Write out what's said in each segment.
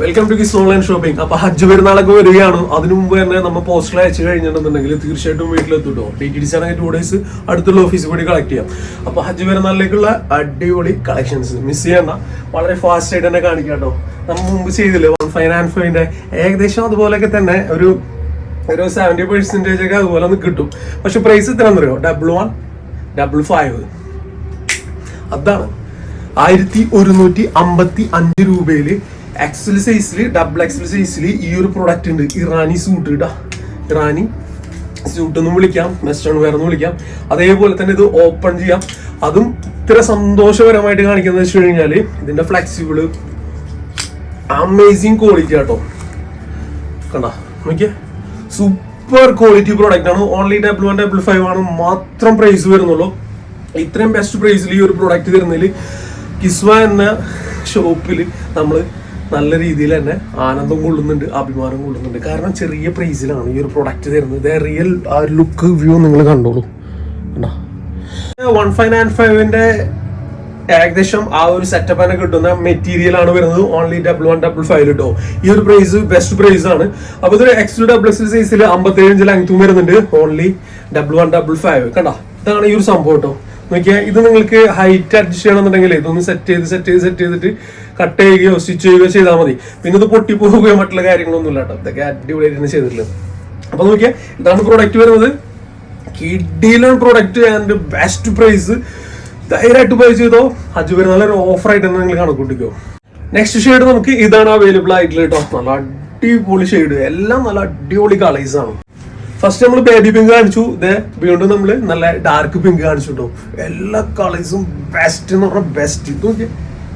Welcome to Kiss online shopping അപ്പൊ ഹജ്ജ് പെരുന്നാളൊക്കെ വരികയാണ്. അതിനു മുമ്പ് തന്നെ നമ്മൾ പോസ്റ്റർ അയച്ചു കഴിഞ്ഞിട്ടുണ്ടെങ്കിൽ തീർച്ചയായിട്ടും വീട്ടിലെത്തിട്ടോ. ഡി ടി ഡി ആണെങ്കിൽ ടു ഡേയ്സ് അടുത്തുള്ള ഓഫീസിൽ പോയി കളക്ട് ചെയ്യാം. അപ്പൊ ഹജ്ജ് പെരുന്നാളിലേക്കുള്ള അടിപൊളി കളക്ഷൻസ് മിസ് ചെയ്യണ്ട. വളരെ ഫാസ്റ്റ് ആയിട്ട് തന്നെ കാണിക്കാം കേട്ടോ. നമ്മൾ മുമ്പ് ചെയ്തില്ലേ? വൺ ഫൈവ് ആൻഡ് ഫൈവിന്റെ ഏകദേശം അതുപോലെയൊക്കെ തന്നെ ഒരു ഒരു സെവന്റി പെർസെന്റേജ് ഒക്കെ അതുപോലെ ഒന്ന് കിട്ടും. പക്ഷെ പ്രൈസ് എത്ര എന്നറിയോ ഡബിൾ വൺ ഡബിൾ ഫൈവ് അതാണ്. ആയിരത്തി ഒരുന്നൂറ്റി അമ്പത്തി അഞ്ച് രൂപയിൽ എക്സൽ സൈസിൽ ഡബിൾ എക്സൽ സൈസിൽ ഈ ഒരു പ്രൊഡക്റ്റ് ഉണ്ട്. ഇറാനി സൂട്ട് ഇടാ ഇറാനി സൂട്ട് എന്നും വിളിക്കാം. വെസ്റ്റേൺ വെയർ എന്ന് വിളിക്കാം. അതേപോലെ തന്നെ ഇത് ഓപ്പൺ ചെയ്യാം. അതും ഇത്ര സന്തോഷകരമായിട്ട് കാണിക്കുന്നത് വെച്ച് കഴിഞ്ഞാൽ ഇതിന്റെ ഫ്ലെക്സിബിൾ അമേസിങ് ക്വാളിറ്റി ആട്ടോ. കണ്ട? നോക്കിയേ. സൂപ്പർ ക്വാളിറ്റി പ്രോഡക്റ്റ് ആണ്. Only double one double five ആണ്. മാത്രം പ്രൈസ് വരുന്നുള്ളൂ. ഇത്രയും ബെസ്റ്റ് പ്രൈസിൽ ഈ ഒരു പ്രോഡക്റ്റ് തരുന്നതിൽ കിസ്വ എന്ന ഷോപ്പിൽ നമ്മൾ നല്ല രീതിയിൽ തന്നെ ആനന്ദം കൊള്ളുന്നുണ്ട് അഭിമാനം കൊള്ളുന്നുണ്ട്. കാരണം ചെറിയ പ്രൈസിലാണ് ഈ ഒരു പ്രൊഡക്റ്റ് തരുന്നത്. റിയൽ ആ ഒരു ലുക്ക് വ്യൂ നിങ്ങൾ കണ്ടോളൂ. കണ്ടോ? വൺ ഫൈവ് നയൻ ഫൈവിന്റെ ഏകദേശം ആ ഒരു സെറ്റപ്പ് തന്നെ കിട്ടുന്ന മെറ്റീരിയൽ ആണ് വരുന്നത്. Only double one double five കിട്ടോ ഈ ഒരു പ്രൈസ് ബെസ്റ്റ് പ്രൈസ് ആണ്. അപ്പൊ ഇത് എക്സ് ഡബിൾ എക്സ് സൈസിൽ അമ്പത്തേഴ് ഇഞ്ച് ലെങ്ത്തും വരുന്നുണ്ട്. Only double one double five കണ്ട? ഇതാണ് ഈ ഒരു സംഭവം കേട്ടോ നോക്കിയാൽ ഇത് നിങ്ങൾക്ക് ഹൈറ്റ് അഡ്ജസ്റ്റ് ചെയ്യണമെന്നുണ്ടെങ്കിൽ ഇതൊന്ന് സെറ്റ് ചെയ്ത് സെറ്റ് ചെയ്ത് സെറ്റ് ചെയ്തിട്ട് കട്ട് ചെയ്യുകയോ സ്റ്റിച്ച് ചെയ്യുകയോ ചെയ്താൽ മതി. പിന്നെ ഇത് പൊട്ടിപ്പോവുകയോ മറ്റുള്ള കാര്യങ്ങളൊന്നും ഇല്ല കേട്ടോ. ഇതൊക്കെ അടിപൊളിയായിട്ട് ചെയ്തിട്ടുള്ളത് അപ്പൊ നോക്കിയാൽ ഇതാണ് പ്രോഡക്റ്റ് വരുന്നത്. കിഡിലൻ പ്രോഡക്റ്റ് ആൻഡ് ബെസ്റ്റ് പ്രൈസ് ധൈര്യമായിട്ട് ബൈ ചെയ്തോ. ഹജ്ജ് വരെ നല്ലൊരു ഓഫർ ആയിട്ട് തന്നെ നിങ്ങൾ കണക്കൂട്ടിക്കോ നെക്സ്റ്റ് ഷെയ്ഡ് നമുക്ക് ഇതാണ് അവൈലബിൾ ആയിട്ടുള്ള കേട്ടോ. നല്ല അടിപൊളി ഷെയ്ഡ് എല്ലാം നല്ല അടിപൊളി കളേഴ്സ് ആണ്. ഫസ്റ്റ് നമ്മൾ ബേബി പിങ്ക് കാണിച്ചു. ഇതേ വീണ്ടും നമ്മൾ നല്ല ഡാർക്ക് പിങ്ക് കാണിച്ചു കേട്ടോ. എല്ലാ കളേഴ്സും ബെസ്റ്റ് എന്ന് പറഞ്ഞാൽ ബെസ്റ്റ് ഇത് നോക്കിയേ.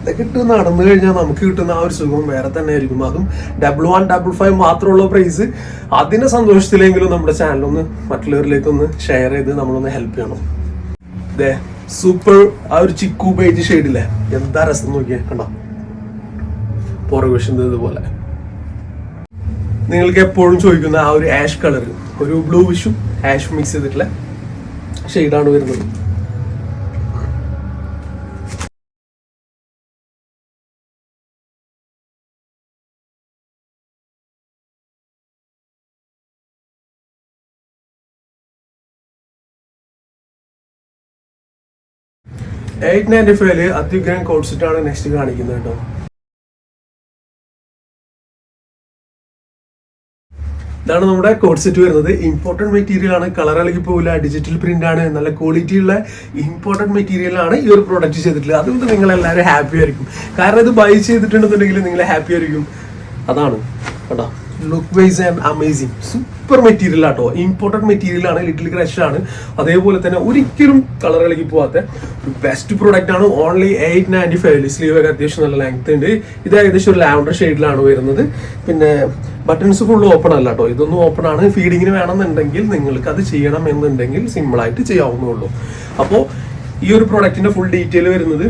ഇട്ട് നടന്നു കഴിഞ്ഞാൽ നമുക്ക് കിട്ടുന്ന ആ ഒരു സുഖം വേറെ തന്നെ ആയിരിക്കും. അതും ഡബിൾ വൺ ഡബിൾ ഫൈവ് മാത്രമുള്ള പ്രൈസ് അതിനെ സന്തോഷത്തിലെങ്കിലും നമ്മുടെ ചാനൽ ഒന്ന് മറ്റുള്ളവരിലേക്ക് ഒന്ന് ഷെയർ ചെയ്ത് നമ്മളൊന്ന് ഹെൽപ്പ് ചെയ്യണം. ദേ സൂപ്പർ ആ ഒരു ചിക്കു പേജ് ഷെയ്ഡില്ലേ എന്താ രസം നോക്കിയേ കണ്ടോ? പുറകുവശം ഇതുപോലെ. നിങ്ങൾക്ക് എപ്പോഴും ചോദിക്കുന്ന ആ ഒരു ആഷ് കളർ ഒരു ബ്ലൂ വിഷും ആഷ് മിക്സ് ചെയ്തിട്ടുള്ള ഷെയ്ഡാണ് വരുന്നത്. എയ്റ്റ് നയന്റി ഫൈവിൽ അത്യുഗ്രൻ കോഡ്സെറ്റാണ് നെക്സ്റ്റ് കാണിക്കുന്നത് കേട്ടോ. ഇതാണ് നമ്മുടെ കോഡ് സെറ്റ് വരുന്നത്. ഇമ്പോർട്ടന്റ് മെറ്റീരിയൽ ആണ് കളർ ഇളകി പോകില്ല ഡിജിറ്റൽ പ്രിന്റ് ആണ് നല്ല ക്വാളിറ്റി ഉള്ള ഇമ്പോർട്ടന്റ് മെറ്റീരിയൽ ആണ് ഈ ഒരു പ്രോഡക്റ്റ് ചെയ്തിട്ടുള്ളത്. അതുകൊണ്ട് നിങ്ങൾ എല്ലാവരും ഹാപ്പി ആയിരിക്കും. കാരണം ഇത് ബൈ ചെയ്തിട്ടുണ്ടെന്നുണ്ടെങ്കിൽ നിങ്ങൾ ഹാപ്പി ആയിരിക്കും. അതാണ് കേട്ടോ. Look wise amazing super material ആട്ടോ. ഇമ്പോർട്ടന്റ് മെറ്റീരിയൽ ആണ് ലിറ്റിൽ ക്രഷ് ആണ്. അതേപോലെ തന്നെ ഒരിക്കലും കളർ ഇളകി പോവാത്ത ഒരു ബെസ്റ്റ് പ്രോഡക്റ്റ് ആണ്. Only eight ninety five sleeve ഒക്കെ അത്യാവശ്യം നല്ല ലെങ്ത് ഉണ്ട്. ഇത് ഏകദേശം ഒരു ലാവൻഡർ ഷെയ്ഡിലാണ് വരുന്നത്. പിന്നെ ബട്ടൺസ് ഫുൾ ഓപ്പൺ അല്ല കേട്ടോ ഇതൊന്നും ഓപ്പൺ ആണ്. ഫീഡിങ്ങിന് വേണമെന്നുണ്ടെങ്കിൽ നിങ്ങൾക്ക് അത് ചെയ്യണം എന്നുണ്ടെങ്കിൽ സിമ്പിളായിട്ട് ചെയ്യാവുന്നുള്ളൂ അപ്പോൾ ഈ ഒരു പ്രോഡക്റ്റിന്റെ ഫുൾ ഡീറ്റെയിൽ വരുന്നത്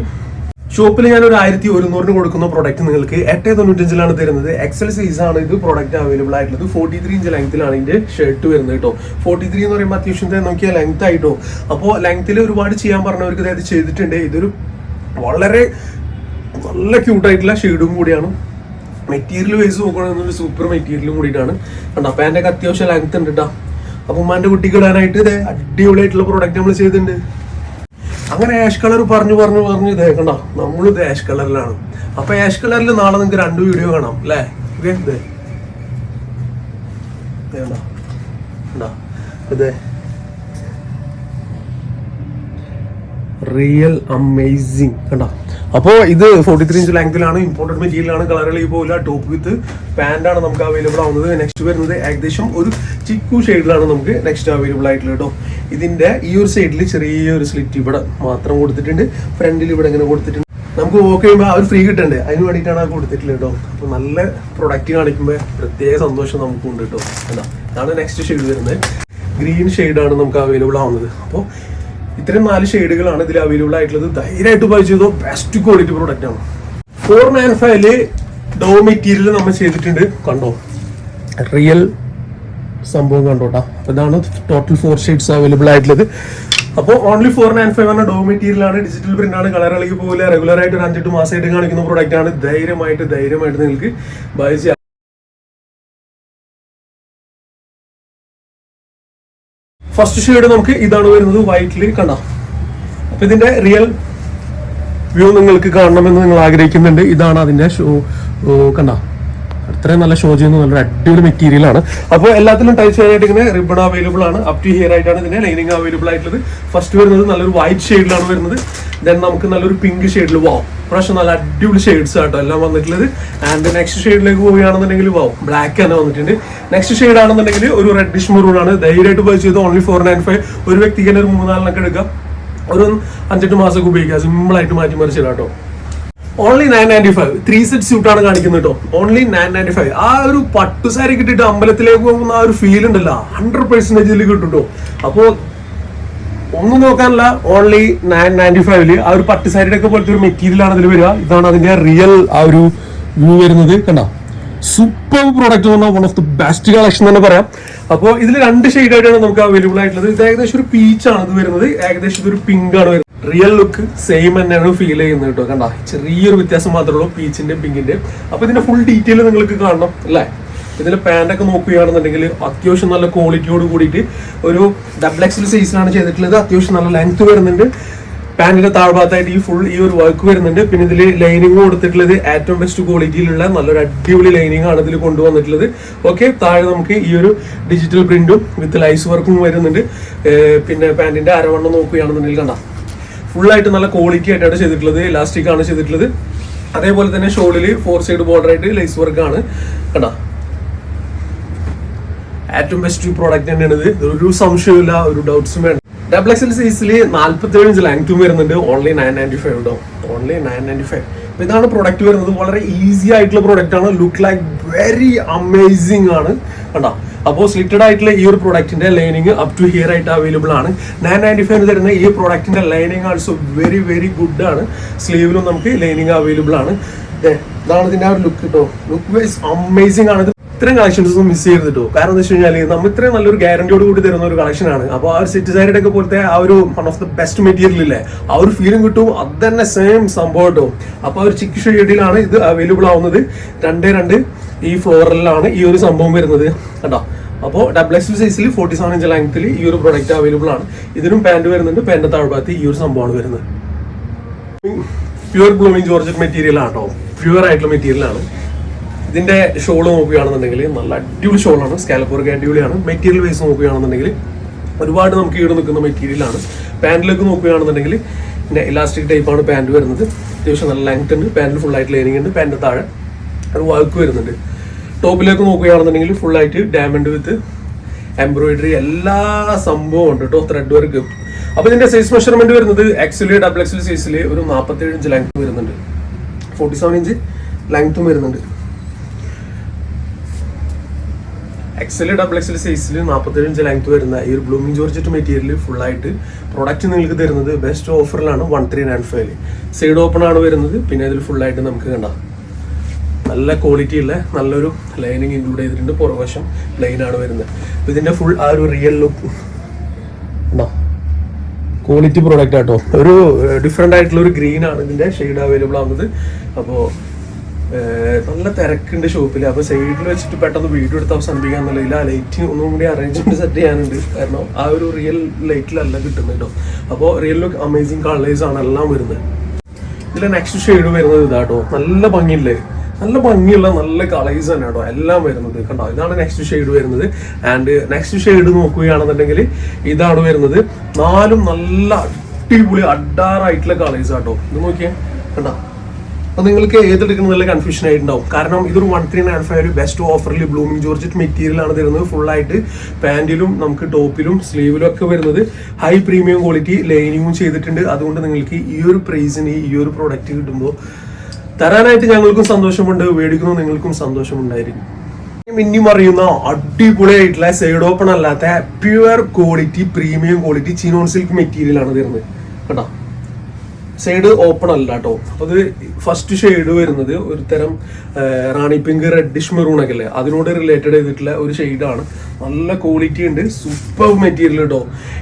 ഷോപ്പിൽ ഞാൻ ഒരു ആയിരത്തി ഒരുന്നൂറിന് കൊടുക്കുന്ന പ്രൊഡക്റ്റ് നിങ്ങൾക്ക് എട്ട് തൊണ്ണൂറ്റഞ്ചിലാണ് തരുന്നത്. എക്സൽ സൈസ് ആണ് ഇത് പ്രൊഡക്റ്റ് അവൈലബിൾ ആയിട്ടുള്ളത്. ഫോർട്ടി ത്രീ ഇഞ്ച് ലെങ്ത്തിലാണ് ഇതിന്റെ ഷർട്ട് വരുന്നത് കേട്ടോ. ഫോർട്ടി ത്രീ എന്ന് പറയുമ്പോൾ അത്യാവശ്യം നോക്കിയാൽ ലെങ്ത് ആയിട്ടോ. അപ്പോൾ ലെങ്ത്തിൽ ഒരുപാട് ചെയ്യാൻ പറഞ്ഞവർക്ക് അതായത് ചെയ്തിട്ടുണ്ട്. ഇതൊരു വളരെ നല്ല ക്യൂട്ടായിട്ടുള്ള ഷെയ്ഡും കൂടിയാണ്. മെറ്റീരിയൽ വൈസ് നോക്കുകയാണെങ്കിൽ ഒരു സൂപ്പർ മെറ്റീരിയലും കൂടിയിട്ടാണ്. കണ്ടോ പാന്റൊക്കെ അത്യാവശ്യം ലെങ്ത് ഉണ്ട് കേട്ടോ അപ്പം ഉമ്മാന്റെ കുട്ടിക്ക് ഇടാനായിട്ട് അടിപൊളിയായിട്ടുള്ള പ്രോഡക്റ്റ് നമ്മൾ ചെയ്തിട്ടുണ്ട്. അങ്ങനെ ആഷ് കളർ പറഞ്ഞു പറഞ്ഞു പറഞ്ഞു ഇതേക്കണ്ട കണ്ടോ? നമ്മൾ ആഷ് കളറിലാണ് അപ്പൊ ആഷ് കളറിൽ നാളെ നിങ്ങൾക്ക് രണ്ട് വീഡിയോ കാണാം അല്ലേ? ഇതേ ഇതേ. ഇതേ റിയൽ അമേസിങ് കണ്ടോ? അപ്പോൾ ഇത് ഫോർട്ടി ത്രീ ഇഞ്ച് ലെങ്തിലാണ് ഇമ്പോർട്ടന്റ് മെറ്റീരിയൽ ആണ് കളറുകൾ പോലെ ടോപ്പ് വിത്ത് പാന്റ് ആണ് നമുക്ക് അവൈലബിൾ ആവുന്നത്. നെക്സ്റ്റ് വരുന്നത് ഏകദേശം ഒരു ചിക്കു ഷെയ്ഡിലാണ് നമുക്ക് നെക്സ്റ്റ് അവൈലബിൾ ആയിട്ടുള്ളത് കേട്ടോ ഇതിന്റെ ഈ ഒരു സൈഡിൽ ചെറിയൊരു സ്ലിറ്റ് ഇവിടെ മാത്രം കൊടുത്തിട്ടുണ്ട്. ഫ്രണ്ടിൽ ഇവിടെ ഇങ്ങനെ കൊടുത്തിട്ടുണ്ട്. നമുക്ക് വോക്ക് ചെയ്യുമ്പോൾ ഒരു ഫ്രീ കിട്ടണ്ടേ? അതിന് വേണ്ടിയിട്ടാണ് അത് കൊടുത്തിട്ടുള്ളത് കേട്ടോ. അപ്പോൾ നല്ല പ്രൊഡക്റ്റ് കാണിക്കുമ്പോൾ പ്രത്യേക സന്തോഷം നമുക്കുണ്ട് കേട്ടോ. എന്താ ഇതാണ് നെക്സ്റ്റ് ഷെയ്ഡ് വരുന്നത്. ഗ്രീൻ ഷെയ്ഡാണ് നമുക്ക് അവൈലബിൾ ആവുന്നത്. അപ്പോൾ ഇത്തരം നാല് ഷെയ്ഡുകളാണ് ഇതിൽ അവൈലബിൾ ആയിട്ടുള്ളത്. ധൈര്യമായിട്ട് ബൈ ചെയ്തോ? ബെസ്റ്റ് ക്വാളിറ്റി പ്രോഡക്റ്റ് ആണ്. ഫോർ നയൻ ഫൈവിൽ ഡോ മെറ്റീരിയൽ നമ്മൾ ചെയ്തിട്ടുണ്ട്. കണ്ടോ? റിയൽ സംഭവം കണ്ടോട്ടാ അതാണ് ടോട്ടൽ ഫോർ ഷെയ്ഡ്സ് അവൈലബിൾ ആയിട്ടുള്ളത്. അപ്പോൾ ഓൺലി ഫോർ നയൻ ഫൈവ് ആണ് ഡോ മെറ്റീരിയൽ ആണ് ഡിജിറ്റൽ പ്രിന്റ് ആണ് കളർ ഇളകി പോലെ റെഗുലർ ആയിട്ട് ഒരു അഞ്ചെട്ട് മാസമായിട്ട് കാണിക്കുന്ന പ്രോഡക്റ്റ് ആണ്. ധൈര്യമായിട്ട് ധൈര്യമായിട്ട് നിങ്ങൾക്ക് ബൈ ചെയ്യാം. ഫസ്റ്റ് ഷെയ്ഡ് നമുക്ക് ഇതാണ് വരുന്നത് വൈറ്റിൽ കണ്ടാം? അപ്പൊ ഇതിന്റെ റിയൽ വ്യൂ നിങ്ങൾക്ക് കാണണമെന്ന് നിങ്ങൾ ആഗ്രഹിക്കുന്നുണ്ട്. ഇതാണ് അതിന്റെ ഷോ കണ്ട? അത്രയും നല്ല ഷോ ചെയ്യുന്ന നല്ലൊരു അടിപൊളി മെറ്റീരിയൽ ആണ്. അപ്പോൾ എല്ലാത്തിലും ടൈപ്പ് ചെയ്യാനായിട്ട് ഇങ്ങനെ റിബൺ അവൈലബിൾ ആണ്. അപ് ടു ഹിയർ ആയിട്ടാണ് ഇതിന്റെ ലൈനിങ് അവൈലബിൾ ആയിട്ടുള്ളത്. ഫസ്റ്റ് വരുന്നത് നല്ലൊരു വൈറ്റ് ഷെയ്ഡിലാണ് വരുന്നത്. ദെൻ നമുക്ക് നല്ലൊരു പിങ്ക് ഷെയ്ഡിൽ വാവും പ്രാവശ്യം നല്ല അടിപൊളി ഷെയ്ഡ്സ് ആട്ടോ എല്ലാം വന്നിട്ടുള്ളത്. ആൻഡ് നെക്സ്റ്റ് ഷെയ്ഡിലേക്ക് പോവുകയാണെന്നുണ്ടെങ്കിൽ വാവും ബ്ലാക്ക് തന്നെ വന്നിട്ടുണ്ട്. നെക്സ്റ്റ് ഷെയ്ഡ് ആണെന്നുണ്ടെങ്കിൽ ഒരു റെഡിഷ് മെറൂൺ ആണ്. ധൈര്യമായിട്ട് പോയി ചെയ്ത് ഓൺലി ഫോർ നയൻ ഫൈവ് ഒരു വ്യക്തിക്ക് തന്നെ ഒരു മൂന്നാലിനൊക്കെ എടുക്കാം. ഒരു അഞ്ചെട്ട് മാസമൊക്കെ ഉപയോഗിക്കാം. സിമ്പിൾ ആയിട്ട് മാറ്റി മറിച്ചിടാം കേട്ടോ only nine ninety five three set സ്യൂട്ടാണ് കാണിക്കുന്നത് കേട്ടോ ഓൺലി നയൻ നയന്റി ഫൈവ് ആ ഒരു പട്ടുസാരി കിട്ടിയിട്ട് അമ്പലത്തിലേക്ക് പോകുന്ന ആ ഒരു ഫീൽ ഉണ്ടല്ലോ. ഹൺഡ്രഡ് പെർസെന്റേജിൽ കിട്ടുട്ടോ കിട്ടും കേട്ടോ അപ്പോ ഒന്നും നോക്കാനല്ല. ഓൺലി നയൻ നയന്റി ഫൈവിൽ ആ ഒരു പട്ടുസാരിയുടെ ഒക്കെ പോലത്തെ ഒരു മെറ്റീരിയൽ ആണ് ഇതിൽ വരിക. ഇതാണ് അതിന്റെ റിയൽ ആ ഒരു വ്യൂ വരുന്നത്. കണ്ടോ? സൂപ്പർ പ്രോഡക്റ്റ് എന്ന് പറഞ്ഞാൽ one of the best collection തന്നെ പറയാം. അപ്പോൾ ഇതിൽ രണ്ട് ഷെയ്ഡ് ആയിട്ടാണ് നമുക്ക് അവൈലബിൾ ആയിട്ടുള്ളത്. ഇത് ഏകദേശം ഒരു പീച്ച് ആണ് ഇത് വരുന്നത്. ഏകദേശം ഇതൊരു പിങ്ക് ആണ് വരുന്നത്. റിയൽ ലുക്ക് സെയിം തന്നെയാണ് ഫീൽ ചെയ്യുന്നത് കേട്ടോ. കണ്ട ചെറിയൊരു വ്യത്യാസം മാത്രമേ ഉള്ളൂ പീച്ചിന്റെ പിങ്കിന്റെ അപ്പൊ ഇതിന്റെ ഫുൾ ഡീറ്റെയിൽ നിങ്ങൾക്ക് കാണണം അല്ലേ? ഇതിന്റെ പാന്റ് ഒക്കെ നോക്കുകയാണെന്നുണ്ടെങ്കിൽ അത്യാവശ്യം നല്ല ക്വാളിറ്റിയോട് കൂടിയിട്ട് ഒരു ഡബിൾ എക്സൽ സൈസിലാണ് ചെയ്തിട്ടുള്ളത്. അത്യാവശ്യം നല്ല ലെങ്ത് വരുന്നുണ്ട്. പാന്റിന്റെ താഴ്ഭാഗത്തായിട്ട് ഈ ഫുൾ ഈ ഒരു വർക്ക് വരുന്നുണ്ട്. പിന്നെ ഇതിൽ ലൈനിങ് കൊടുത്തിട്ടുള്ളത് ഏറ്റവും ബെസ്റ്റ് ക്വാളിറ്റിയിലുള്ള നല്ലൊരു അടിപൊളി ലൈനിങ് ആണ് ഇതിൽ കൊണ്ടുവന്നിട്ടുള്ളത്. ഓക്കെ താഴെ നമുക്ക് ഈ ഒരു ഡിജിറ്റൽ പ്രിന്റും വിത്ത് ലൈസ് വർക്കും വരുന്നുണ്ട്. പിന്നെ പാന്റിന്റെ അരവണ്ണം നോക്കുകയാണെന്നുണ്ടെങ്കിൽ കണ്ട ഫുള്ളായിട്ട് നല്ല ക്വാളിറ്റി ആയിട്ടാണ് ചെയ്തിട്ടുള്ളത് ഇലാസ്റ്റിക് ആണ് ചെയ്തിട്ടുള്ളത്. അതേപോലെ തന്നെ ഷോളിൽ ഫോർ സൈഡ് ബോർഡർ ആയിട്ട് ലൈസ് വർക്ക് ആണ്. കേട്ടോ ഏറ്റവും ബെസ്റ്റ് പ്രോഡക്റ്റ് തന്നെയാണ് ഇത്. ഒരു സംശയമില്ല ഒരു ഡൗട്ട്സും വേണ്ട. ഡബിൾ എക്സൽ സൈസിൽ നാല്പത്തി ഏഴ് ഇഞ്ച് ലെങ്ത്തും വരുന്നുണ്ട് ഓൺലി നയൻ നയന്റി ഫൈവ് ഉണ്ടോ ഓൺലി നയൻ നയന്റി ഫൈവ് അപ്പൊ ഇതാണ് പ്രൊഡക്റ്റ് വരുന്നത്. വളരെ ഈസി ആയിട്ടുള്ള പ്രൊഡക്റ്റ് ആണ്. ലുക്ക് ലൈക്ക് വെരി അമേസിംഗ് ആണ്. കണ്ടോ? അപ്പോൾ സ്ലിറ്റഡ് ആയിട്ടുള്ള ഈ ഒരു പ്രൊഡക്റ്റിന്റെ ലൈനിങ് അപ് ടു ഹിയർ ആയിട്ട് അവൈലബിൾ ആണ്. നയൻ നയന്റി ഫൈവ് തരുന്ന ഈ പ്രൊഡക്റ്റിന്റെ lining also very very good ആണ്. സ്ലീവിലും നമുക്ക് ലൈനിങ് അവൈലബിൾ ആണ്. ഇതാണ് ഇതിന്റെ ആ ഒരു ലുക്ക് കേട്ടോ ലുക്ക് വൈസ് അമേസിംഗ് ആണ് ഇത്രയും കളക്ഷൻസ് ഒന്നും മിസ് ചെയ്യരുത് കേട്ടോ കാരണം എന്താ വെച്ച് കഴിഞ്ഞാൽ നമ്മൾ ഇത്രയും നല്ലൊരു ഗ്യാരണ്ടിയോട് കൂടി തരുന്ന ഒരു കളക്ഷൻ ആണ്. അപ്പോൾ ആ ഒരു സെറ്റ് സാരിയുടെ ഒക്കെ പോലത്തെ ആ ഒരു one of the best material ഇല്ലേ ആ ഒരു ഫീലും കിട്ടും. അത് തന്നെ സെയിം സംഭവം കേട്ടോ അപ്പോൾ ആ ഒരു ചിക്ക് ഷെയ്ഡിലാണ് ഇത് അവൈലബിൾ ആവുന്നത്. രണ്ട് രണ്ട് ഈ ഫ്ലോറിലാണ് ഈ ഒരു സംഭവം വരുന്നത്. കേട്ടോ അപ്പോൾ ഡബിൾ എക്സ് സൈസിൽ ഫോർട്ടി സെവൻ ഇഞ്ച് ലെങ്ത്തിൽ ഈ ഒരു പ്രൊഡക്റ്റ് അവൈലബിൾ ആണ്. ഇതിനും പാന്റ് വരുന്നുണ്ട്. പാന്റ് താഴ്ഭാഗത്ത് ഈ ഒരു സംഭവമാണ് വരുന്നത്. പ്യുവർ ബ്ലൂമിങ് ജോർജറ്റ് മെറ്റീരിയൽ ആണ് കേട്ടോ പ്യുവർ ആയിട്ടുള്ള മെറ്റീരിയൽ ആണ്. ഇതിന്റെ ഷോൾ നോക്കുകയാണെന്നുണ്ടെങ്കിൽ നല്ല അടിപൊളി ഷോളാണ്. സ്കാലപ്പ് വർക്ക് അടിപൊളിയാണ് മെറ്റീരിയൽ വൈസ് നോക്കുകയാണെന്നുണ്ടെങ്കിൽ ഒരുപാട് നമുക്ക് ഈട് നിൽക്കുന്ന മെറ്റീരിയൽ ആണ്. പാന്റിലേക്ക് നോക്കുകയാണെന്നുണ്ടെങ്കിൽ പിന്നെ ഇലാസ്റ്റിക് ടൈപ്പാണ് പാന്റ് വരുന്നത്. അത്യാവശ്യം നല്ല ലെങ്ത് ഉണ്ട്. പാന്റിൽ ഫുൾ ആയിട്ട് ലൈനിങ് ഉണ്ട്. പാന്റ് താഴെ ഒരു വർക്ക് വരുന്നുണ്ട്. ടോപ്പിലേക്ക് നോക്കുകയാണെന്നുണ്ടെങ്കിൽ ഫുൾ ആയിട്ട് ഡയമണ്ട് വിത്ത് എംബ്രോയിഡറി എല്ലാ സംഭവവും ഉണ്ട് കേട്ടോ. ത്രെഡ് വർക്ക് അപ്പൊ ഇതിന്റെ സൈസ് മെഷർമെന്റ് വരുന്നത് എക്സിൽ ഡബിൾ എക്സിൽ സൈസിൽ ഒരു നാൽപ്പത്തേഴ് ഇഞ്ച് ലെങ്ത് വരുന്നുണ്ട്. ഫോർട്ടി സെവൻ ഇഞ്ച് ലെങ്ത്തും വരുന്നുണ്ട്. എക്സൽ ഡബിൾ എക്സൽ സൈസിൽ നാൽപ്പത്തേഴ് ഇഞ്ച് ലെങ്ത് വരുന്ന ഈ ഒരു ബ്ലൂമിംഗ് ജോർജറ്റ് മെറ്റീരിയൽ ഫുൾ ആയിട്ട് പ്രൊഡക്റ്റ് നിങ്ങൾക്ക് തരുന്നത് best ഓഫറിലാണ് one three nine five side open ആണ് വരുന്നത്. പിന്നെ ഇതിൽ ഫുൾ ആയിട്ട് നമുക്ക് കണ്ടാം. നല്ല ക്വാളിറ്റി ഉള്ള നല്ലൊരു ലൈനിങ് ഇൻക്ലൂഡ് ചെയ്തിട്ടുണ്ട്. പുറവശം ലൈൻ ആണ് വരുന്നത്. ഇതിന്റെ ഫുൾ ആ ഒരു റിയൽ ലുക്ക് ഉണ്ടോ ക്വാളിറ്റി പ്രോഡക്റ്റ് ആട്ടോ. ഒരു ഡിഫറെന്റ് ആയിട്ടുള്ള ഒരു ഗ്രീൻ ആണ് ഇതിന്റെ ഷെയ്ഡ് അവൈലബിൾ ആവുന്നത്. അപ്പോൾ നല്ല തിരക്കുണ്ട് ഷോപ്പിൽ അപ്പോൾ സൈഡിൽ വെച്ചിട്ട് പെട്ടെന്ന് വീഡിയോ എടുത്ത് അവസാനിപ്പിക്കാൻ ഇല്ല ആ ലൈറ്റ് ഒന്നും കൂടി അറേഞ്ച്മെന്റ് സെറ്റ് ചെയ്യാനുണ്ട്. കാരണം ആ ഒരു റിയൽ ലൈറ്റിലല്ല കിട്ടുന്നത് കേട്ടോ അപ്പോൾ റിയൽ ലുക്ക് അമേസിങ് കളേഴ്സ് ആണ് എല്ലാം വരുന്നത്. ഇതിലെ നെക്സ്റ്റ് ഷെയ്ഡ് വരുന്നത് ഇതാട്ടോ നല്ല ഭംഗിയില്ലേ? നല്ല ഭംഗിയുള്ള നല്ല കളേഴ്സ് തന്നെ കേട്ടോ എല്ലാം വരുന്നത് കണ്ടോ? ഇതാണ് നെക്സ്റ്റ് ഷെയ്ഡ് വരുന്നത്. ആൻഡ് നെക്സ്റ്റ് ഷെയ്ഡ് നോക്കുകയാണെന്നുണ്ടെങ്കിൽ ഇതാണ് വരുന്നത്. നാലും നല്ല അടിപൊളി അഡാറായിട്ടുള്ള കളേഴ്സ് ആട്ടോ ഇത് നോക്കിയേ. കണ്ടോ? അപ്പൊ നിങ്ങൾക്ക് ഏതെടുക്കുന്ന നല്ല കൺഫ്യൂഷൻ ആയിട്ടുണ്ടാവും. കാരണം ഇതൊരു വൺ ത്രീ നയൻ ഫൈവ് ഒരു ബെസ്റ്റ് ഓഫറിൽ ബ്ലൂമിംഗ് ജോർജറ്റ് മെറ്റീരിയൽ ആണ് തരുന്നത്. ഫുൾ ആയിട്ട് പാന്റിലും നമുക്ക് ടോപ്പിലും സ്ലീവിലും ഒക്കെ വരുന്നത്. ഹൈ പ്രീമിയം ക്വാളിറ്റി ലൈനിങ്ങും ചെയ്തിട്ടുണ്ട്. അതുകൊണ്ട് നിങ്ങൾക്ക് ഈ ഒരു പ്രൈസിന് ഈ ഒരു പ്രോഡക്റ്റ് കിട്ടുമ്പോൾ തരാനായിട്ട് ഞങ്ങൾക്കും സന്തോഷമുണ്ട്. മേടിക്കുന്നു നിങ്ങൾക്കും സന്തോഷമുണ്ടായിരിക്കും. മിന്നി മറിയുന്ന അടിപൊളിയായിട്ടുള്ള സൈഡ് ഓപ്പൺ അല്ലാത്ത pure quality premium quality chinon silk material ആണ് തരുന്നത്. കേട്ടോ? സൈഡ് ഓപ്പൺ അല്ല കേട്ടോ അത് ഫസ്റ്റ് ഷെയ്ഡ് വരുന്നത് ഒരു തരം റാണി പിങ്ക് റെഡിഷ് മെറൂൺ ഒക്കെ അല്ലേ? അതിനോട് റിലേറ്റഡ് ചെയ്തിട്ടുള്ള ഒരു ഷെയ്ഡാണ് നല്ല ക്വാളിറ്റി ഉണ്ട് സൂപ്പർ മെറ്റീരിയൽ കേട്ടോ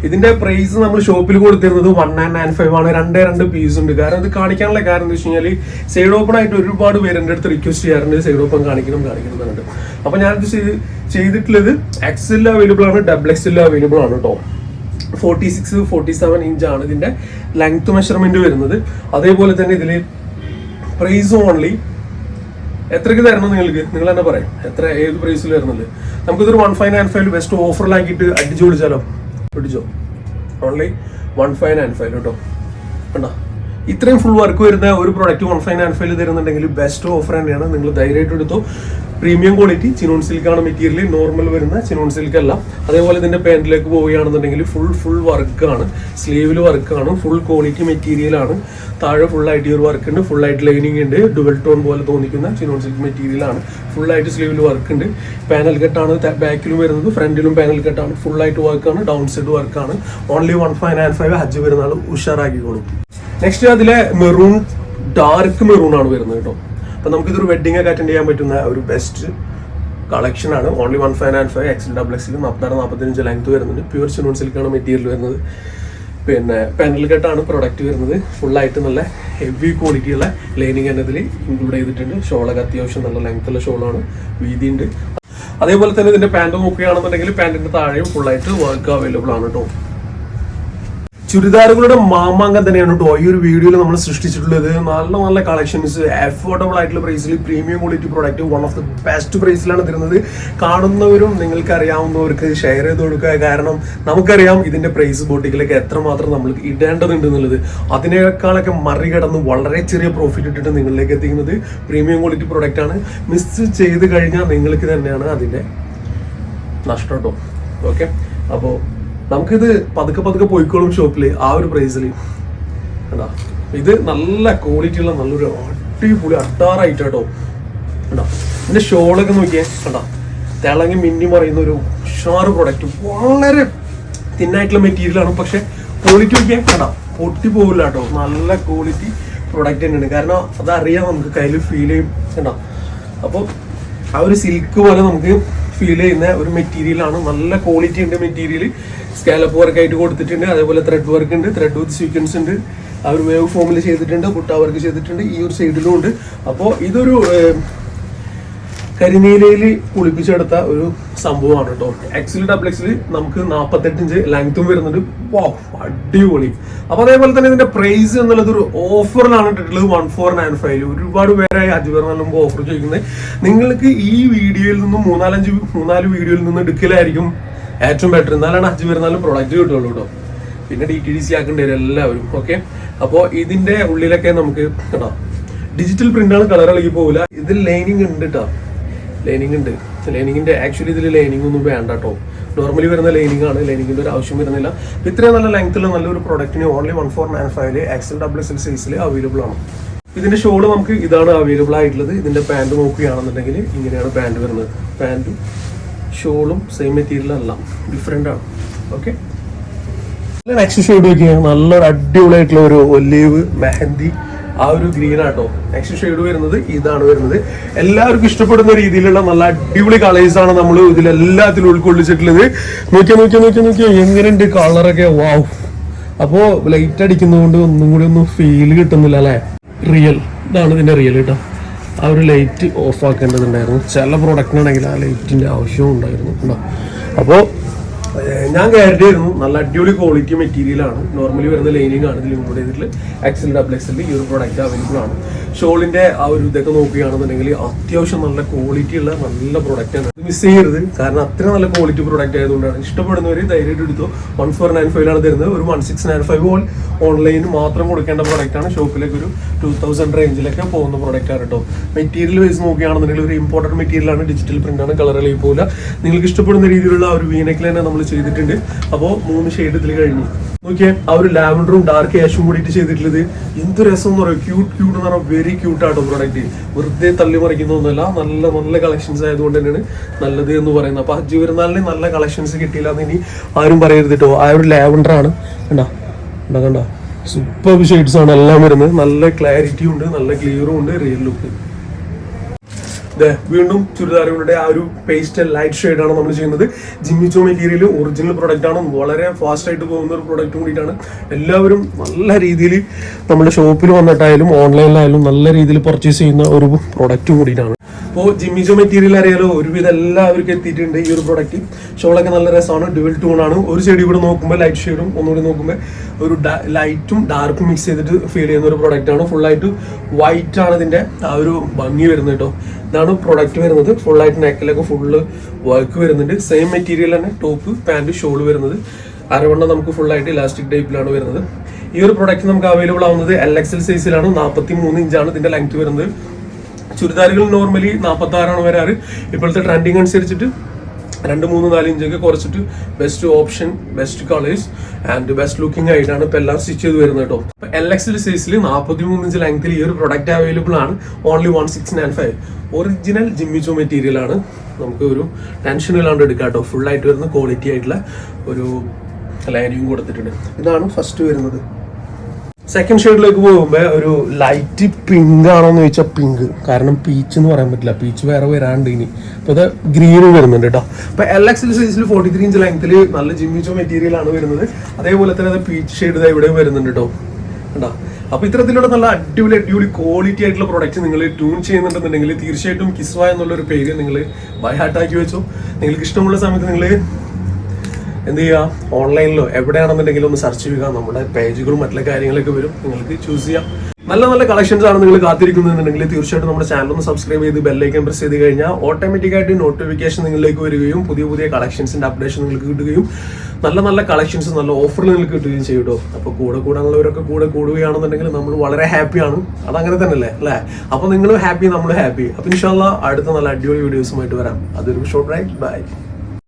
ഇതിന്റെ പ്രൈസ് നമ്മൾ ഷോപ്പിൽ കൊടുത്തിരുന്നത് വൺ നയൻ നയൻ ഫൈവ് ആണ്. രണ്ടേ രണ്ട് പീസ് ഉണ്ട്. കാരണം ഇത് കാണിക്കാനുള്ള കാരണം എന്താ വെച്ച് കഴിഞ്ഞാൽ സൈഡ് ഓപ്പൺ ആയിട്ട് ഒരുപാട് പേര് എന്റെ അടുത്ത് റിക്വസ്റ്റ് ചെയ്യാറുണ്ട്. സൈഡ് ഓപ്പൺ കാണിക്കണം കാണിക്കണം എന്നുണ്ട് അപ്പോൾ അപ്പൊ ഞാനിത് ചെയ്ത് ചെയ്തിട്ടുള്ളത് എല്ലാം അവൈലബിൾ ആണ് ഡബിൾ എക്സ് എല്ലാം അവൈലബിൾ ആണ് കേട്ടോ forty six forty seven inch ആണ് ഇതിന്റെ ലെങ്ത് മെഷർമെന്റ് വരുന്നത്. അതേപോലെ തന്നെ ഇതിൽ പ്രൈസ് ഓൺലി എത്രയ്ക്ക് തരണം നിങ്ങൾക്ക്? നിങ്ങൾ തന്നെ പറയും. എത്ര ഏത് പ്രൈസിൽ വരുന്നത് നമുക്കിതൊരു one five nine five best ഓഫറിലാക്കിയിട്ട് അടിച്ചു പിടിച്ചാലോ പിടിച്ചോ? Only one five nine five കേട്ടോ കണ്ടോ? ഇത്രയും ഫുൾ വർക്ക് വരുന്ന ഒരു product one five nine five തരുന്നുണ്ടെങ്കിൽ best offer തന്നെയാണ്. നിങ്ങൾ ധൈര്യമായിട്ട് എടുത്തോ. പ്രീമിയം ക്വാളിറ്റി ചിനോൺ സിൽക്കാണ് മെറ്റീരിയൽ നോർമൽ വരുന്ന ചിനോൺ സിൽക്ക് അല്ല. അതേപോലെ ഇതിന്റെ പാന്റിലേക്ക് പോവുകയാണെന്നുണ്ടെങ്കിൽ ഫുൾ ഫുൾ വർക്കാണ് സ്ലീവിൽ വർക്കാണ് ഫുൾ ക്വാളിറ്റി മെറ്റീരിയൽ ആണ്. താഴെ ഫുൾ ആയിട്ട് ഈ ഒരു വർക്ക് ഉണ്ട്. ഫുൾ ആയിട്ട് ലൈനിങ് ഉണ്ട്. ഡുവൽ ടോൺ പോലെ തോന്നിക്കുന്ന ചിനോൺ സിൽക്ക് മെറ്റീരിയൽ ആണ്. ഫുൾ ആയിട്ട് സ്ലീവിൽ വർക്ക് ഉണ്ട്. പാനൽ കെട്ടാണ് ബാക്കിലും വരുന്നത്. ഫ്രണ്ടിലും പാനൽ കെട്ടാണ് ഫുൾ ആയിട്ട് വർക്കാണ് ഡൗൺ സൈഡ് വർക്കാണ് only one five nine five ഹജ്ജ് വരുന്ന ആൾ ഉഷാറാക്കിക്കോളും. നെക്സ്റ്റ് അതിലെ മെറൂൺ ഡാർക്ക് മെറൂൺ ആണ് വരുന്നത് കേട്ടോ. അപ്പൊ നമുക്കിതൊരു ഒക്കെ അറ്റൻഡ് ചെയ്യാൻ പറ്റുന്ന ഒരു ബെസ്റ്റ് കളക്ഷൻ ആണ്. Only one five and five XL double XL നാൽപ്പത്താറ് നാൽപ്പത്തഞ്ച് ലെങ്ത് വരുന്നുണ്ട്. പ്യൂർ സിനോൺ സിൽക്കാണ് മെറ്റീരിയൽ വരുന്നത്. പിന്നെ പെനൽ കെട്ടാണ് പ്രൊഡക്റ്റ് വരുന്നത്. ഫുള്ളായിട്ട് നല്ല ഹെവി ക്വാളിറ്റിയുള്ള ലൈനിങ് തന്നെ ഇതിൽ ഇൻക്ലൂഡ് ചെയ്തിട്ടുണ്ട്. ഷോളൊക്കെ അത്യാവശ്യം നല്ല ലെങ്ത് ഉള്ള ഷോളാണ് വീതിയുണ്ട്. അതേപോലെ തന്നെ ഇതിന്റെ പാന്റ് നോക്കുകയാണെന്നുണ്ടെങ്കിൽ പാന്റിന്റെ താഴെയും ഫുള്ളായിട്ട് വർക്ക് അവൈലബിൾ ആണ് കേട്ടോ ചുരിദാറുകളുടെ മാമാങ്കം തന്നെയാണ് കേട്ടോ. ഈ ഒരു വീഡിയോയിൽ നമ്മൾ സൃഷ്ടിച്ചിട്ടുള്ളത്. നല്ല നല്ല കളക്ഷൻസ് അഫോർഡബിൾ ആയിട്ടുള്ള പ്രൈസിൽ premium quality product one of the best പ്രൈസിലാണ് തരുന്നത്. കാണുന്നവരും നിങ്ങൾക്ക് അറിയാവുന്നവർക്ക് ഷെയർ ചെയ്ത് കൊടുക്കുക. കാരണം നമുക്കറിയാം ഇതിന്റെ പ്രൈസ് ബോട്ടിക്കിലേക്ക് എത്രമാത്രം നമ്മൾ ഇടേണ്ടതുണ്ട് എന്നുള്ളത്. അതിനേക്കാളൊക്കെ മറികടന്ന് വളരെ ചെറിയ പ്രോഫിറ്റ് ഇട്ടിട്ട് നിങ്ങളിലേക്ക് എത്തിക്കുന്നത് പ്രീമിയം ക്വാളിറ്റി പ്രോഡക്റ്റ് ആണ്. മിസ് ചെയ്ത് കഴിഞ്ഞാൽ നിങ്ങൾക്ക് തന്നെയാണ് അതിന്റെ നഷ്ടം കേട്ടോ. ഓക്കെ അപ്പോൾ നമുക്കിത് പതുക്കെ പതുക്കെ പോയിക്കോളും ഷോപ്പിൽ ആ ഒരു പ്രൈസിൽ കേട്ടാ ഇത് നല്ല ക്വാളിറ്റി ഉള്ള നല്ലൊരു അടിപൊളി അട്ടാറായിട്ട് കേട്ടോ കേട്ടാ ഇതിന്റെ ഷോളൊക്കെ നോക്കിയേ. കേട്ടാ തിളങ്ങി മിന്നി പറയുന്ന ഒരു ഉഷാറ് പ്രൊഡക്റ്റ് വളരെ തിന്നായിട്ടുള്ള മെറ്റീരിയൽ ആണ് പക്ഷെ ക്വാളിറ്റി നോക്കിയാൽ കേട്ടാ പൊട്ടി പോകില്ല കേട്ടോ. നല്ല ക്വാളിറ്റി പ്രൊഡക്റ്റ് തന്നെയാണ്. കാരണം അതറിയാം നമുക്ക് കയ്യിൽ ഫീൽ ചെയ്യും. കേട്ടോ അപ്പോൾ ആ ഒരു സിൽക്ക് പോലെ നമുക്ക് ഫീൽ ചെയ്യുന്ന ഒരു മെറ്റീരിയൽ ആണ്. നല്ല ക്വാളിറ്റി ഉണ്ട് മെറ്റീരിയൽ സ്കാലപ്പ് വർക്ക് ആയിട്ട് കൊടുത്തിട്ടുണ്ട്. അതേപോലെ ത്രെഡ് വർക്ക് ഉണ്ട്. ത്രെഡ് വിത്ത് സീക്വൻസ് ഉണ്ട്. അവർ വേവ് ഫോമിൽ ചെയ്തിട്ടുണ്ട്. പുട്ട വർക്ക് ചെയ്തിട്ടുണ്ട്. ഈ ഒരു സൈഡിലും ഉണ്ട്. അപ്പോൾ ഇതൊരു കരിനീലയിൽ കുളിപ്പിച്ചെടുത്ത ഒരു സംഭവമാണ് കേട്ടോ. എക്സിൽ ഡബിൾ എക്സിൽ നമുക്ക് നാൽപ്പത്തെട്ട് ഇഞ്ച് ലെങ്ത്തും വരുന്നുണ്ട്. വാ അടിപൊളി. അപ്പൊ അതേപോലെ തന്നെ ഇതിന്റെ പ്രൈസ് എന്നുള്ളത് ഒരു ഓഫറിലാണ് ഇട്ടിട്ടുള്ളത് വൺ ഫോർ നയൻ ഫൈവ് ഒരുപാട് പേരായി അജ് പറഞ്ഞാലും ഓഫർ ചോദിക്കുന്നത്. നിങ്ങൾക്ക് ഈ വീഡിയോയിൽ നിന്നും മൂന്നാലഞ്ച് മൂന്നാൽ വീഡിയോയിൽ നിന്ന് എടുക്കലായിരിക്കും ഏറ്റവും ബെറ്റർ എന്നാലാണ് അജ് വരുന്നാലും പ്രൊഡക്റ്റ് കിട്ടുള്ളൂ കേട്ടോ. പിന്നെ ഡി ടി ഡി സി ആക്കേണ്ടി വരും എല്ലാവരും. ഓക്കെ അപ്പോൾ ഇതിന്റെ ഉള്ളിലൊക്കെ നമുക്ക് കേട്ടോ ഡിജിറ്റൽ പ്രിന്റാണ് കളർ ഇളകി പോകില്ല ഇതിൽ ലൈനിങ് ഉണ്ട് കേട്ടോ. ലൈനിങ് ഉണ്ട്. ലൈനിങ്ങിന്റെ ആക്ച്വലി ഇതിൽ ലൈനിങ് ഒന്നും വേണ്ട കേട്ടോ നോർമലി വരുന്ന ലൈനിങ് ആണ്. ലൈനിങ്ങിന്റെ ഒരു ആവശ്യം വരുന്നില്ല. ഇത്രയും നല്ല ലെങ്ത് ഉള്ള നല്ലൊരു പ്രോഡക്റ്റിന് ഓൺലി വൺ ഫോർ നയൻ ഫൈവിൽ എക്സൽ ഡബിൾ എക്സൽ സൈസിൽ അവൈലബിൾ ആണ്. ഇതിന്റെ ഷോൾ നമുക്ക് ഇതാണ് അവൈലബിൾ ആയിട്ടുള്ളത്. ഇതിന്റെ പാന്റ് നോക്കുകയാണെന്നുണ്ടെങ്കിൽ ഇങ്ങനെയാണ് പാന്റ് വരുന്നത്. പാന്റും ഷോളും സെയിം മെറ്റീരിയൽ അല്ല. ഡിഫറെന്റ് ആണ്. ഓക്കെ നെക്സ്റ്റ് ഷെയ്ഡ് നോക്കിയാൽ നല്ലൊരു അടിപൊളിയായിട്ടുള്ള ഒരു ഒലീവ് മെഹന്തി ആ ഒരു ഗ്രീൻ ആട്ടോ. നെക്സ്റ്റ് ഷെയ്ഡ് വരുന്നത് ഇതാണ് വരുന്നത്. എല്ലാവർക്കും ഇഷ്ടപ്പെടുന്ന രീതിയിലുള്ള നല്ല അടിപൊളി കളേഴ്സ് ആണ് നമ്മൾ ഇതിലെല്ലാത്തിലും ഉൾക്കൊള്ളിച്ചിട്ടുള്ളത്. നോക്കിയാ നോക്കിയാ നോക്കിയാ നോക്കിയാ. എങ്ങനെയുണ്ട് കളറൊക്കെ വാവ് അപ്പോ ലൈറ്റ് അടിക്കുന്നതുകൊണ്ട് ഒന്നും കൂടി ഒന്നും ഫീൽ കിട്ടുന്നില്ല അല്ലേ? റിയൽ ഇതാണ് ഇതിന്റെ റിയൽ കേട്ടോ ആ ഒരു ലൈറ്റ് ഓഫ് ആക്കേണ്ടതുണ്ടായിരുന്നു. ചില പ്രോഡക്റ്റിനാണെങ്കിൽ ആ ലൈറ്റിന്റെ ആവശ്യവും ഉണ്ടായിരുന്നു കേട്ടോ. ഞാൻ കയറി ആയിരുന്നു നല്ല അടിപൊളി ക്വാളിറ്റി മെറ്റീരിയലാണ് നോർമലി വരുന്ന ലൈനിങ് ആണ് ഇതിൽ ഇൻക്ലൂഡ് ചെയ്തിട്ടുള്ള എക്സൽ ഡബിൾ എക്സൽ ഈ ഒരു പ്രോഡക്റ്റ് അവൈലബിൾ ആണ്. ഷോളിന്റെ ആ ഒരു ഇതൊക്കെ നോക്കുകയാണെന്നുണ്ടെങ്കിൽ അത്യാവശ്യം നല്ല ക്വാളിറ്റി ഉള്ള നല്ല പ്രോഡക്റ്റ് ആണ്. മിസ് ചെയ്യരുത്. കാരണം അത്ര നല്ല ക്വാളിറ്റി പ്രോഡക്റ്റ് ആയതുകൊണ്ടാണ്. ഇഷ്ടപ്പെടുന്നവർ ധൈര്യമായിട്ട് എടുത്തു. വൺ ഫോർ നയൻ ഫൈവിലാണ് തരുന്നത്. ഒരു one six nine five on ഓൺലൈനിൽ മാത്രം കൊടുക്കേണ്ട പ്രോഡക്റ്റ് ആണ്. ഷോപ്പിലേക്ക് ഒരു ടു തൗസൻഡ് റേഞ്ചിലൊക്കെ പോകുന്ന പ്രോഡക്റ്റ് ആണ് കേട്ടോ മെറ്റീരിയൽ വൈസ് നോക്കുകയാണെന്നുണ്ടെങ്കിൽ ഒരു ഇമ്പോർട്ടന്റ് മെറ്റീരിയലാണ് ഡിജിറ്റൽ പ്രിന്റ് ആണ്. കളർ കളി പോലെ നിങ്ങൾക്ക് ഇഷ്ടപ്പെടുന്ന രീതിയിലുള്ള ഒരു വീനക്കിൽ തന്നെ നമ്മൾ ചെയ്തിട്ടുണ്ട്. അപ്പോൾ മൂന്ന് ഷെയ്ഡ് ഇതിൽ കഴിഞ്ഞു. നോക്കിയേ ആ ഒരു ലാവൻഡറും ഡാർക്ക് ആഷും കൂടിയിട്ട് ചെയ്തിട്ടുള്ളത്. എന്ത് രസം എന്ന് പറയുക ക്യൂട്ട് ക്യൂട്ട് എന്ന് പറഞ്ഞാൽ വെരി ക്യൂട്ട് ആട്ടോ പ്രോഡക്റ്റ് വെറുതെ തള്ളി മറിക്കുന്നൊന്നുമല്ല നല്ല നല്ല കളക്ഷൻസ് ആയതുകൊണ്ട് തന്നെയാണ് നല്ലത് എന്ന് പറയുന്നത്. അപ്പൊ ഹജ്ജ് പെരുന്നാളിന് നല്ല കളക്ഷൻസ് കിട്ടിയില്ല എന്ന് ഇനി ആരും പറയരുത് കേട്ടോ ആ ഒരു ലാവൻഡർ ആണ്. കണ്ടോ? കണ്ടോ സൂപ്പർ ഷെയ്ഡ്സ് ആണ് എല്ലാം വരുന്നത്. നല്ല ക്ലാരിറ്റി ഉണ്ട് നല്ല ക്ലിയറും ഉണ്ട് റിയൽ ലുക്ക് വീണ്ടും ചുരിദാറുകളുടെ ആ ഒരു പേസ്റ്റൽ ലൈറ്റ് ഷെയ്ഡ് ആണ് നമ്മൾ ചെയ്യുന്നത്. ജിമ്മിച്ചോ മെറ്റീരിയൽ ഒറിജിനൽ പ്രൊഡക്റ്റ് ആണ്. വളരെ ഫാസ്റ്റ് ആയിട്ട് പോകുന്ന ഒരു പ്രൊഡക്റ്റ് കൂടിയിട്ടാണ്. എല്ലാവരും നല്ല രീതിയിൽ നമ്മുടെ ഷോപ്പിൽ വന്നിട്ടായാലും ഓൺലൈനിലായാലും നല്ല രീതിയിൽ പർച്ചേസ് ചെയ്യുന്ന ഒരു പ്രൊഡക്റ്റ് കൂടിയിട്ടാണ്. അപ്പോൾ ജിമ്മിച്ചോ മെറ്റീരിയൽ അറിയാലോ ഒരുവിധം എല്ലാവർക്കും എത്തിയിട്ടുണ്ട് ഈ ഒരു പ്രൊഡക്റ്റ് ഷോളൊക്കെ നല്ല രസമാണ് ഡുവൽ ടൂൺ ആണ്. ഒരു സൈഡിൽ കൂടെ നോക്കുമ്പോൾ ലൈറ്റ് ഷെയ്ഡും ഒന്നുകൂടി നോക്കുമ്പോൾ ഒരു ലൈറ്റും ഡാർക്കും മിക്സ് ചെയ്തിട്ട് ഫീൽ ചെയ്യുന്ന ഒരു പ്രൊഡക്റ്റ് ആണ്. ഫുൾ ആയിട്ട് വൈറ്റ് ആണ് ഇതിന്റെ ആ ഒരു ഭംഗി വരുന്നത് കേട്ടോ. ഇതാണ് പ്രൊഡക്റ്റ് വരുന്നത്. ഫുൾ ആയിട്ട് നെക്കിലൊക്കെ ഫുള്ള് വർക്ക് വരുന്നുണ്ട്. സെയിം മെറ്റീരിയൽ തന്നെ ടോപ്പ് പാന്റ് ഷോൾ വരുന്നത്. അരവണ്ണം നമുക്ക് ഫുൾ ആയിട്ട് ഇലാസ്റ്റിക് ടൈപ്പിലാണ് വരുന്നത്. ഈ ഒരു പ്രൊഡക്റ്റ് നമുക്ക് അവൈലബിൾ ആവുന്നത് എൽ എക്സ് എൽ സൈസിലാണ് നാൽപ്പത്തി മൂന്ന് ഇഞ്ചാണ് ഇതിന്റെ ലെങ്ത് വരുന്നത്. ചുരിദാറുകൾ നോർമലി നാൽപ്പത്തി ആറാണ് വരാറ്. ഇപ്പോഴത്തെ ട്രെൻഡിങ് അനുസരിച്ചിട്ട് രണ്ട് മൂന്ന് നാല് ഇഞ്ചൊക്കെ കുറച്ചിട്ട് best option best colours and best looking ആയിട്ടാണ് ഇപ്പോൾ എല്ലാം സ്റ്റിച്ച് ചെയ്ത് വരുന്നത് കേട്ടോ. എൽ എക്സിൽ സൈസിൽ നാൽപ്പത്തി മൂന്ന് ഇഞ്ച് ലെങ്ത്തിൽ ഈ ഒരു പ്രൊഡക്റ്റ് അവൈലബിൾ ആണ്. Only one six nine five original Jimmy Choo material ആണ്. നമുക്ക് ഒരു ടെൻഷൻ ഇല്ലാണ്ട് എടുക്കാം കേട്ടോ. ഫുൾ ആയിട്ട് വരുന്ന ക്വാളിറ്റി ആയിട്ടുള്ള ഒരു ലൈനിങ് കൊടുത്തിട്ടുണ്ട്. ഇതാണ് ഫസ്റ്റ് വരുന്നത്. സെക്കൻഡ് ഷെയ്ഡിലേക്ക് പോകുമ്പോൾ ഒരു ലൈറ്റ് പിങ്ക് ആണോന്ന് ചോദിച്ചാൽ പിങ്ക് കാരണം പീച്ച് എന്ന് പറയാൻ പറ്റില്ല. പീച്ച് വേറെ വരാണ്ട് ഇനി. അപ്പൊ ഇത് ഗ്രീനും വരുന്നുണ്ട് കേട്ടോ. അപ്പൊ എൽ എക്സ് സൈസിൽ ഫോർട്ടി ത്രീ ഇഞ്ച് ലെങ്ത്തിൽ നല്ല ജിമ്മിച്ചോ മെറ്റീരിയൽ ആണ് വരുന്നത്. അതേപോലെ തന്നെ അത് പീച്ച് ഷെയ്ഡ് ഇവിടെയും വരുന്നുണ്ട് കേട്ടോ. കണ്ടോ? അപ്പൊ ഇത്തരത്തിലുള്ള നല്ല അടിപൊളി അടിപൊളി ക്വാളിറ്റി ആയിട്ടുള്ള പ്രൊഡക്റ്റ് നിങ്ങൾ ട്യൂൺ ചെയ്യുന്നുണ്ടെന്നുണ്ടെങ്കിൽ തീർച്ചയായിട്ടും കിസ്വ എന്നുള്ളൊരു പേര് നിങ്ങൾ ബൈ ഹാർട്ടാക്കി വെച്ചോ. നിങ്ങൾക്ക് ഇഷ്ടമുള്ള സമയത്ത് നിങ്ങൾ എന്ത് ചെയ്യുക ഓൺലൈനിലോ എവിടെയാണെന്നുണ്ടെങ്കിലും ഒന്ന് സെർച്ച് ചെയ്യുക. നമ്മുടെ പേജുകളും മറ്റുള്ള കാര്യങ്ങളൊക്കെ വരും. നിങ്ങൾക്ക് ചൂസ് ചെയ്യാം. നല്ല നല്ല കളക്ഷൻസ് ആണ് നിങ്ങൾ കാത്തിരിക്കുന്നതെന്നുണ്ടെങ്കിൽ തീർച്ചയായിട്ടും നമ്മുടെ ചാനൽ ഒന്ന് സബ്സ്ക്രൈബ് ചെയ്ത് ബെല്ലൈക്കൻ പ്രസ് ചെയ്ത് കഴിഞ്ഞാൽ ഓട്ടോമാറ്റിക്കായിട്ട് നോട്ടിഫിക്കേഷൻ നിങ്ങളിലേക്ക് വരികയും പുതിയ പുതിയ കളക്ഷൻസിന്റെ അപ്ഡേഷൻ നിങ്ങൾക്ക് കിട്ടുകയും നല്ല നല്ല കളക്ഷൻസ് നല്ല ഓഫറിൽ നിങ്ങൾക്ക് കിട്ടുകയും ചെയ്യും കേട്ടോ അപ്പോൾ കൂടെ കൂടാനുള്ളവരൊക്കെ കൂടെ കൂടുകയാണെന്നുണ്ടെങ്കിൽ നമ്മൾ വളരെ ഹാപ്പിയാണ് അതങ്ങനെ തന്നെയല്ലേ? അല്ലേ? അപ്പോൾ നിങ്ങളും ഹാപ്പി നമ്മളും ഹാപ്പി അപ്പോൾ ഇൻഷാല്ല അടുത്ത നല്ല അടിപൊളി വീഡിയോസുമായിട്ട് വരാം. അതൊരു ഷോർട്ട് റൈറ്റ് ബൈ